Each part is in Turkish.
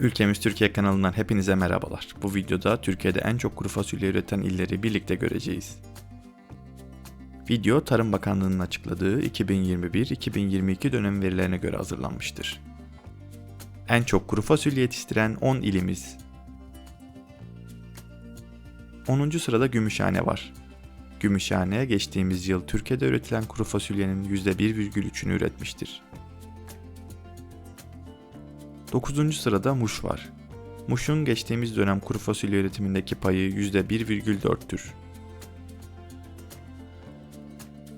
Ülkemiz Türkiye kanalından hepinize merhabalar. Bu videoda Türkiye'de en çok kuru fasulye üreten illeri birlikte göreceğiz. Video Tarım Bakanlığı'nın açıkladığı 2021-2022 dönem verilerine göre hazırlanmıştır. En çok kuru fasulye yetiştiren 10 ilimiz. 10. sırada Gümüşhane var. Gümüşhane geçtiğimiz yıl Türkiye'de üretilen kuru fasulyenin %1,3'ünü üretmiştir. 9. sırada Muş var. Muş'un geçtiğimiz dönem kuru fasulye üretimindeki payı %1,4'tür.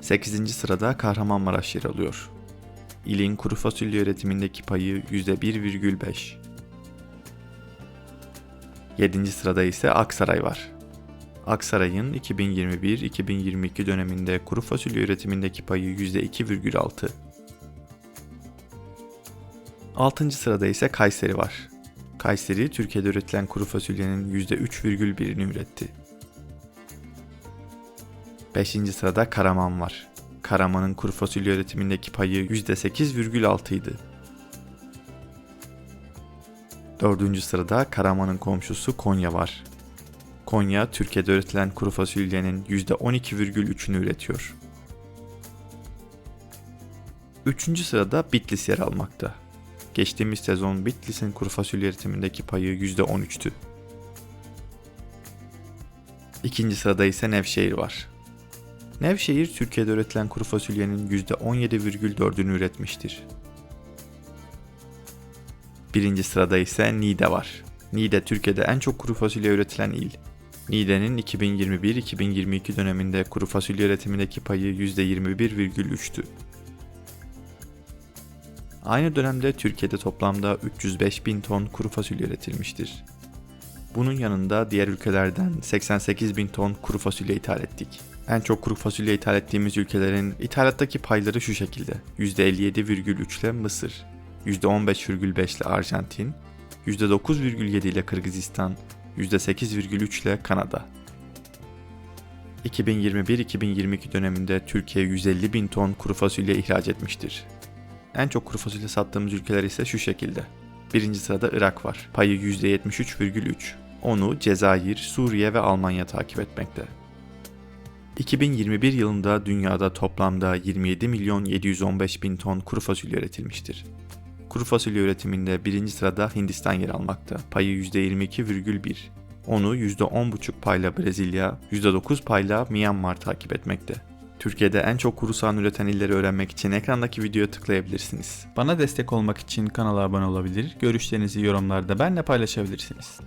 8. sırada Kahramanmaraş yer alıyor. İlin kuru fasulye üretimindeki payı %1,5. 7. sırada ise Aksaray var. Aksaray'ın 2021-2022 döneminde kuru fasulye üretimindeki payı %2,6. 6. sırada ise Kayseri var. Kayseri, Türkiye'de üretilen kuru fasulyenin %3,1'ini üretti. 5. sırada Karaman var. Karaman'ın kuru fasulye üretimindeki payı %8,6 idi. 4. sırada Karaman'ın komşusu Konya var. Konya, Türkiye'de üretilen kuru fasulyenin %12,3'ünü üretiyor. 3. sırada Bitlis yer almakta. Geçtiğimiz sezon Bitlis'in kuru fasulye üretimindeki payı %13'tü. İkinci sırada ise Nevşehir var. Nevşehir, Türkiye'de üretilen kuru fasulyenin %17,4'ünü üretmiştir. Birinci sırada ise Niğde var. Niğde, Türkiye'de en çok kuru fasulye üretilen il. Niğde'nin 2021-2022 döneminde kuru fasulye üretimindeki payı %21,3'tü. Aynı dönemde Türkiye'de toplamda 305 bin ton kuru fasulye üretilmiştir. Bunun yanında diğer ülkelerden 88 bin ton kuru fasulye ithal ettik. En çok kuru fasulye ithal ettiğimiz ülkelerin ithalattaki payları şu şekilde. %57,3 ile Mısır, %15,5 ile Arjantin, %9,7 ile Kırgızistan, %8,3 ile Kanada. 2021-2022 döneminde Türkiye 150 bin ton kuru fasulye ihraç etmiştir. En çok kuru fasulye sattığımız ülkeler ise şu şekilde. Birinci sırada Irak var. Payı %73,3. Onu Cezayir, Suriye ve Almanya takip etmekte. 2021 yılında dünyada toplamda 27 milyon 715 bin ton kuru fasulye üretilmiştir. Kuru fasulye üretiminde birinci sırada Hindistan yer almakta. Payı %22,1. Onu %10,5 payla Brezilya, %9 payla Myanmar takip etmekte. Türkiye'de en çok kuru soğan üreten illeri öğrenmek için ekrandaki videoya tıklayabilirsiniz. Bana destek olmak için kanala abone olabilir, görüşlerinizi yorumlarda benimle paylaşabilirsiniz.